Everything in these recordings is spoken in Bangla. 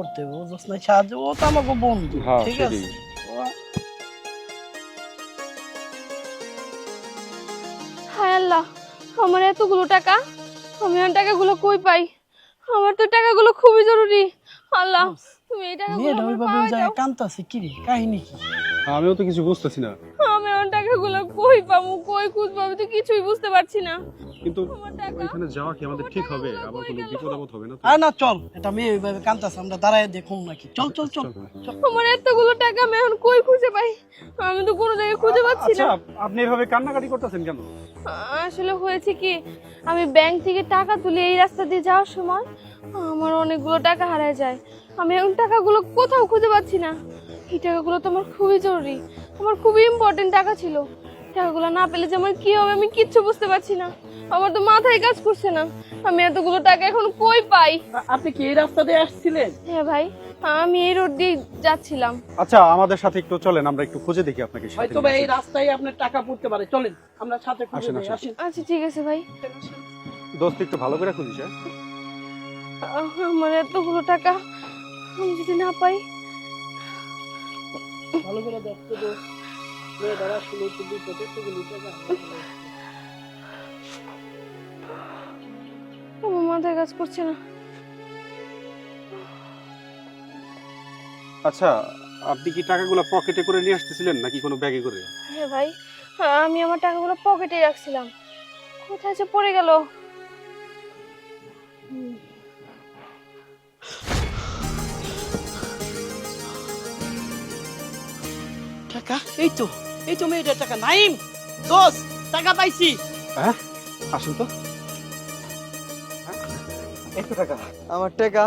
করতে বুঝছ না সাহায্য ও তো আমাকে বন্ধু হ্যাঁ, ঠিক আছে হায় আল্লাহ আমার এতগুলো টাকা আমি আর টাকাগুলো কই পাই? আমার তো টাকাগুলো খুবই জরুরি। আল্লাহ তুমি এই টাকাগুলো আমার। কান্দতেছে কি রে কাহিনী কি? আমিও তো কিছু বুঝতেছি না। টাকাগুলো কই পাবো কই খুঁজবো আমি তো কিছুই বুঝতে পারছি না। কিন্তু ওইখানে যাওয়া কি আমাদের ঠিক হবে? আবার কোনো বিপদ আপদ হবে না তো? না চল এটা মেয়ে ওইভাবে কান্দতেছে আমরা দাঁড়ায় দেখুম নাকি। চল চল চল আমার এতগুলো টাকা আমি এখন কই খুঁজে পাই? আমি তো কোনো জায়গায় খুঁজে পাচ্ছি আচ্ছা না আপনি এভাবে কান্নাকাটি করতেছেন কেন? আসলে হয়েছে কি আমি ব্যাংক থেকে টাকা তুলে এই রাস্তা দিয়ে যাওয়ার সময় আমার অনেকগুলো টাকা হারায় যায়। আমি এখন টাকাগুলো কোথাও খুঁজে পাচ্ছি না। এই টাকাগুলো তো আমার খুবই জরুরি। আমার খুবই ইম্পর্টেন্ট টাকা ছিল। টাকাগুলো না পেলে যে আমার কি হবে আমি কিচ্ছু বুঝতে পারছি না। আমার তো মাথায় কাজ করছে না। আমি এতগুলো টাকা এখন কই পাই? আপনি কি এই রাস্তা দিয়ে আসছিলেন? হ্যাঁ ভাই আমি এই রোড দিয়ে যাচ্ছিলাম। আচ্ছা আমাদের সাথে একটু চলেন আমরা একটু খুঁজে দেখি আপনাকে হয়তো বা এই রাস্তায় আপনার টাকা পড়তে পারে। চলেন আমরা সাথে খুঁজে। আসেন আচ্ছা ঠিক আছে ভাই। দোস্ত একটু ভালো করে খুঁজিস হ্যাঁ? আমার এতগুলো টাকা আমি যদি না পাই ভালো করে দেখতে দো। মেয়েটার আসলে একটু বিপদে সেগুলি টাকা আমার মাথায় কাজ করছে না। আচ্ছা আপনি কি টাকাগুলো পকেটে করে নিয়ে আসতেছিলেন নাকি কোনো ব্যাগে করে? হ্যাঁ ভাই আমি আমার টাকাগুলো পকেটে রাখছিলাম। কোথায় যে পড়ে গেল? হুম, টাকা? এই তো এই তো মেয়েটার টাকা। নাইম দোষ টাকা পাইছি। হ্যাঁ? আসুন তো। হ্যাঁ? একটু টাকা। আমার টাকা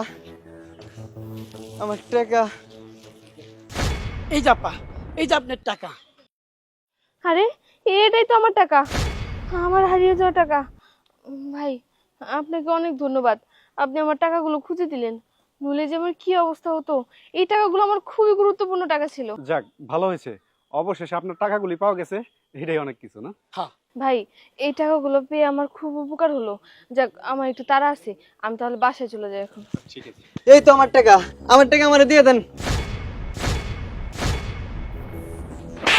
আমার টাকা। এই জাপা এই যে আপনার টাকা। আরে এটাই তো আমার টাকা। আমার হারিয়ে যাওয়া টাকা। ভাই আপনাকে অনেক ধন্যবাদ। আপনি আমার টাকাগুলো খুঁজে দিলেন। নইলে যে আমার কি অবস্থা হতো? এই টাকাগুলো আমার খুবই গুরুত্বপূর্ণ টাকা ছিল। যাক ভালো হয়েছে। অবশেষে আপনার টাকাগুলি পাওয়া গেছে এটাই অনেক কিছু না? হ্যাঁ। ভাই এই টাকাগুলো পেয়ে আমার খুব উপকার হলো। যাক আমার একটু তাড়া আছে আমি তাহলে বাসায় চলে যাই এখন। ঠিক আছে। এই তো আমার টাকা আমার টাকা আমারে দিয়ে দেন।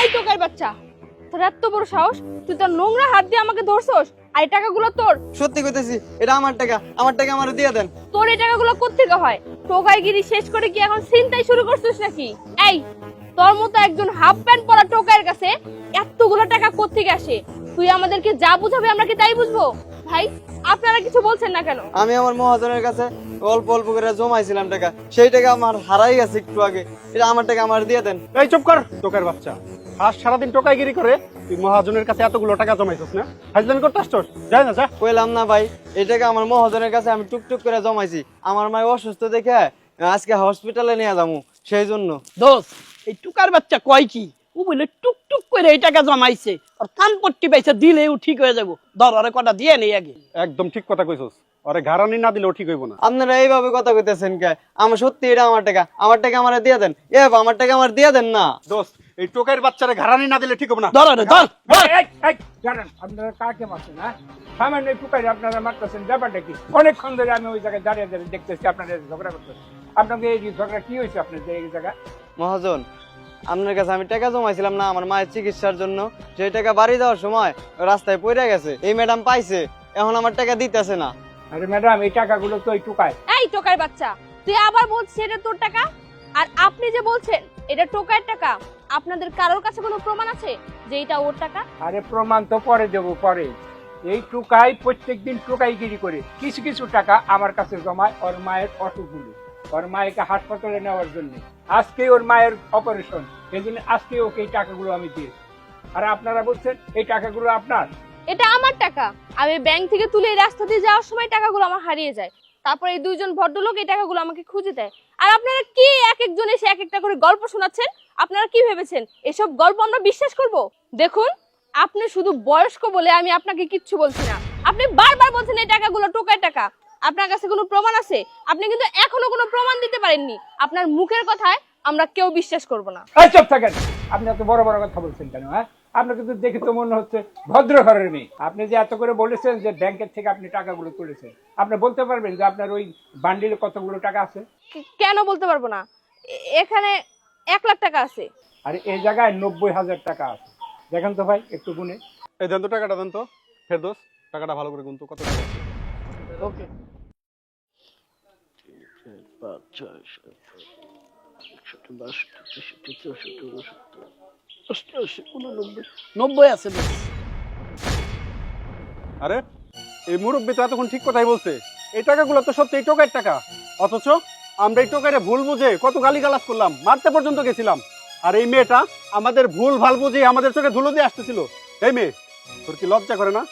এই টোকার বাচ্চা তোর এত বড় সাহস তুই তোর নোংরা হাত দিয়ে আমাকে ধরছস আর এই টাকাগুলো তোর। সত্যি কইতেছি এটা আমার টাকা আমার টাকা আমারে দিয়ে দেন। তোর এই টাকাগুলো কোত্থেকে হয়? টোকাইগিরি শেষ করে কি এখন চিন্তাই শুরু করছিস নাকি? এই তোর মতো একজন হাফ প্যান্ট পরা টোকাইয়ের কাছে এতগুলো টাকা কোত্থেকে আসে? তুই আমাদেরকে যা বুঝাবে আমরা কি তাই বুঝব? ভাই আপনারা কিছু বলছেন না কেন? আমি আমার মহাজনের কাছে অল্প অল্প করে জমাইছিলাম টাকা। সেই টাকা আমার হারাই গেছে একটু আগে। এটা আমার টাকা আমার দিয়ে দেন। এই চুপ কর টোকার বাচ্চা। আজ সারাদিন টোকাইগিরি করে তুই মহাজনের কাছে এতগুলো টাকা জমাইছিস না? করতে আসছস যাই না যা কইলাম না ভাই এই টাকা আমার মহাজনের কাছে আমি টুকটুক করে জমাইছি। আমার মায় অসুস্থ দেখে আজকে হসপিটালে নিয়ে যাব সেই জন্য। দোষ এই টুকার বাচ্চা কয় কি? ও বলে টুক টুক করে এই টাকা জমাইছে। আর কান পট্টি পাইছে দিলেও ঠিক হয়ে যাব। ধর আরে কটা দিয়ে নেই আগে। একদম ঠিক কথা কইছস। আরে ঘাড়ানি না দিলেও ঠিক হইব না। আপনারা এইভাবে কথা কইতেছেন কে? আমার সত্যি এটা আমার টাকা। আমার টাকা আমার দিয়ে দেন। এ আমার টাকা আমার দিয়ে দেন না। দোস্ত এই টোকাইয়ের বাচ্চারে ঘাড়ানি না দিলে ঠিক হবে না। ধর আরে ধর ধর। এই, এই, জানেন আপনারা কাকে মারছেন হ্যাঁ? সামান্য করে আপনারা মারতেছেন ব্যাপারটা কি? অনেকক্ষণ ধরে আমি ওই জায়গায় দাঁড়িয়ে দাঁড়িয়ে দেখতেছি আপনাদের ঝগড়া করতেছেন আপনাকে এই ঝগড়া কি হয়েছে আপনাদের এই জায়গায়? মহাজন আপনার কাছে আমি টাকা জমাইছিলাম না আমার মায়ের চিকিৎসার জন্য। সেই টাকা বাড়ি যাওয়ার সময় রাস্তায় পড়ে গেছে। এই ম্যাডাম পাইছে এখন আমার টাকা দিতেছে না। আরে ম্যাডাম এই টাকাগুলো তো এই টুকায় এই টোকার বাচ্চা তুই আবার বলছিস এটা তোর টাকা? আর আপনি যে বলছেন এটা টোকার টাকা আপনাদের কারোর কাছে কোনো প্রমাণ আছে যে এটা ওর টাকা? আরে প্রমাণ তো পরে দেবো পরে। এই টুকাই প্রত্যেকদিন টুকাইগিরি করে। কিছু কিছু টাকা আমার কাছে জমায় ওর মায়ের অটোগুলো ওর মায়েকে হাসপাতালে নেওয়ার জন্য। আজকে ওর মায়ের অপারেশন এই জন্য আজকে ওকে এই টাকাগুলো আমি দিয়েছি আর আপনারা বলছেন এই টাকাগুলো আপনার? এটা আমার টাকা। আমি ব্যাংক থেকে তুলে এই রাস্তা দিয়ে যাওয়ার সময় টাকাগুলো আমার হারিয়ে যায়। তারপর এই দুইজন ভদ্রলোক এই টাকাগুলো আমাকে খুঁজে দেয়। আর আপনারা কি এক একজন এসে এক একটা করে গল্প শোনাচ্ছেন? আপনারা কি ভেবেছেন? এসব গল্প আমরা বিশ্বাস করব? দেখুন, আপনি শুধু বয়স্ক বলে আমি আপনাকে কিচ্ছু বলছি না। আপনি বারবার বলছেন এই টাকাগুলো টোকায় টাকা। আপনার কাছে কোনো প্রমাণ আছে? আপনি কিন্তু এখনও কোনো প্রমাণ দিতে পারেননি। আপনার মুখের কথায় আমরা কেউ বিশ্বাস করব না। চুপ থাকেন। আপনি এত বড় বড় কথা বলছেন কেন হ্যাঁ? আপনাকে তো দেখে তো মনে হচ্ছে ভদ্র ঘরের মেয়ে আপনি যে এত করে বলেছেন যে ব্যাংকের থেকে আপনি টাকাগুলো তুলেছেন আপনি বলতে পারবেন যে আপনার ওই বান্ডিলে কতগুলো টাকা আছে কেন বলতে পারব না এখানে এক লাখ টাকা আছে আর এই জায়গায় নব্বই হাজার টাকা আছে দেখেন তো ভাই একটু গুনে এই দেন তো টাকাটা দেন তো ফেরদোস টাকাটা ভালো করে গুনতো কত টাকা আছে? ওকে পাঁচ ছয় সাত একষট্টি বাষট্টি চৌষট্টি উনসত্তর আরে, এই মুরব্বী তো ঠিক কথাই বলছে। এই টাকাগুলো তো সত্যি টোকাইয়ের টাকা। অথচ আমরা এই টোকাইরে ভুল বুঝে কত গালিগালাজ করলাম, মারতে পর্যন্ত গেছিলাম। আর এই মেয়েটা আমাদের ভুল ভালো বুঝে আমাদের চোখে ধুলো দিয়ে আসতেছিল। এই মেয়ে, তোর কি লজ্জা করে না?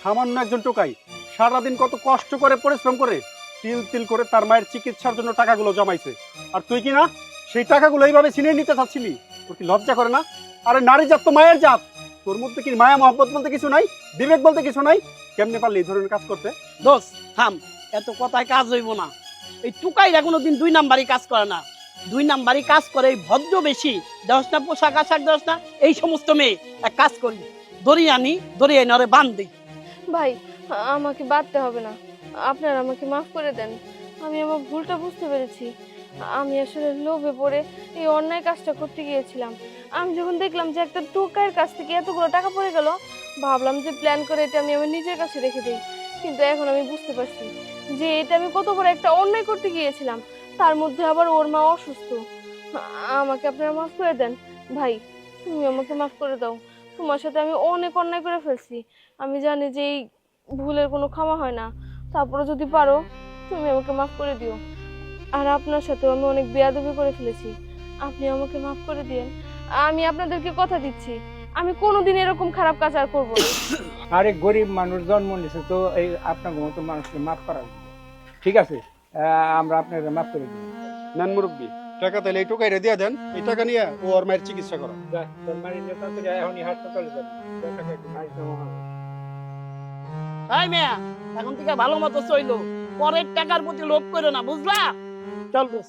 সামান্য একজন টোকাই সারাদিন কত কষ্ট করে পরিশ্রম করে তিল তিল করে তার মায়ের চিকিৎসার জন্য টাকাগুলো জমাইছে। আর তুই কি না সেই টাকাগুলো এইভাবে ছিনিয়ে নিতে চাচ্ছিলি? তোর কি লজ্জা করে না? আরে নারী জাত তো মায়ের জাত। তোর মধ্যে কি মায়া মহব্বত বলতে কিছু নাই? বিবেক বলতে কিছু নাই? কেমনে পারলি এই ধরনের কাজ করতে? দোষ থাম এত কথায় কাজ হইব না। এই টুকাইরা কোনোদিন দুই নাম্বারই কাজ করে না। দুই নাম্বারই কাজ করে এই ভদ্র বেশি। দশ না পোশাক আশাক দশ না এই সমস্ত মেয়ে। এক কাজ করি দড়ি আনি দড়ি এনে ওরে বান দিই। ভাই আমাকে বাঁধতে হবে না। আপনারা আমাকে মাফ করে দেন। আমি আমার ভুলটা বুঝতে পেরেছি। আমি আসলে লোভে পড়ে এই অন্যায় কাজটা করতে গিয়েছিলাম। আমি যখন দেখলাম যে একটা টোকাইয়ের কাছ থেকে এতগুলো টাকা পড়ে গেল, ভাবলাম যে প্ল্যান করে এটা আমি আমার নিজের কাছে রেখে দিই। কিন্তু এখন আমি বুঝতে পারছি যে এটা আমি কত বড় একটা অন্যায় করতে গিয়েছিলাম, তার মধ্যে আবার ওর মা অসুস্থ। আমাকে আপনারা মাফ করে দেন। ভাই, তুমি আমাকে মাফ করে দাও। তোমার সাথে আমি অনেক অন্যায় করে ফেলছি। আমি জানি যে এই ভুলের কোনো ক্ষমা হয় না। তারপরে যদি পারো, তুমি আমাকে মাফ করে দিও। আর আপনার সাথেও আমি অনেক বেয়াদবি করে ফেলেছি। আপনি আমাকে মাফ করে দিয়েন। আমি আপনাদেরকে কথা দিচ্ছি। আমি কোনোদিন এরকম খারাপ কাজ আর করব না। আরে গরিব মানুষ জন্ম নিছে তো এই আপনার মতো মানুষকে মাফ করা। ঠিক আছে? আমরা আপনাকে মাফ করে দিই। নেন মুরব্বী টাকা তাহলে এই টোকাইরে দিয়ে দেন। এই টাকা নিয়ে ও ওর মায়ের চিকিৎসা করো টাকা। তাই মেয়া এখন থেকে ভালো মতো চইলো। পরের টাকার প্রতি লোভ করো না বুঝলা? চল দোষ